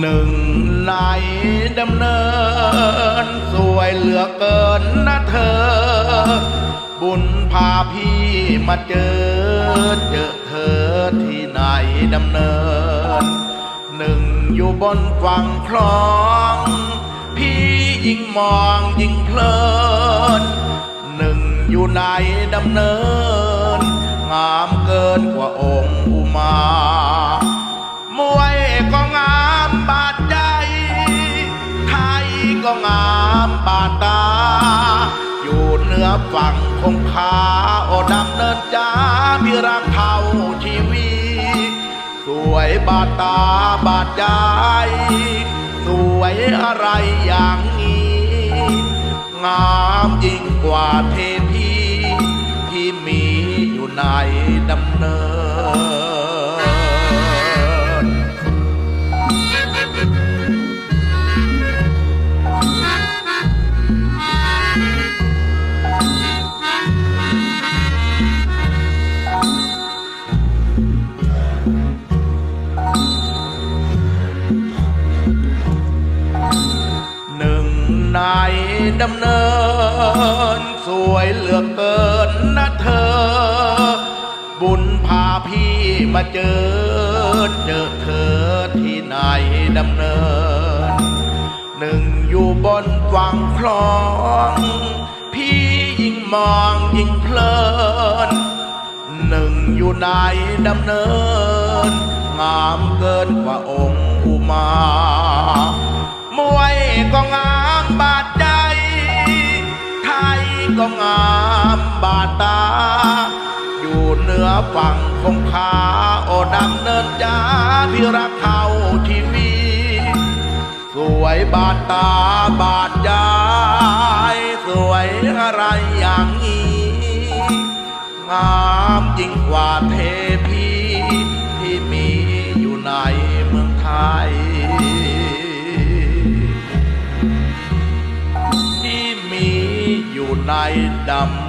หนึ่งในดำเนิน สวยเหลือเกินนะเธอ บุญพาพี่มาเจอ เจอเธอที่ไหนดำเนิน หนึ่งอยู่บนฝั่งคลอง พี่ยิ่งมองยิ่งเพลิน หนึ่งอยู่ในดำเนิน งามเกินกว่าองค์อุมา บาดใจไทยก็งามบาดตา อยู่เหนือฝั่งคงคาโอดำเนินจ้าพีรักเท่าชีวิตสวยบาดตาบาดใจ สวยอะไรอย่างนี้ งามยิ่งกว่าเทพีที่มีอยู่ในดำเนิน ดำเนิน สวยเหลือเกินนะเธอ บุญพาพี่มาเจอ เจอเธอที่ไหนดำเนิน หนึ่งอยู่บนฝั่งคลอง พี่ยิ่งมองยิ่งเพลิน หนึ่งอยู่ในดำเนิน งามเกินกว่าองค์อุมา มวยก็งามบาด ก็งามบาดตา อยู่เหนือฝั่งคงคาโอดำเนินจ้าพี่รักเท่าทีวี สวยบาดตาบาดใจสวยอะไรอย่างนี้ งามยิ่งกว่าเทพี ที่มีอยู่ในดำ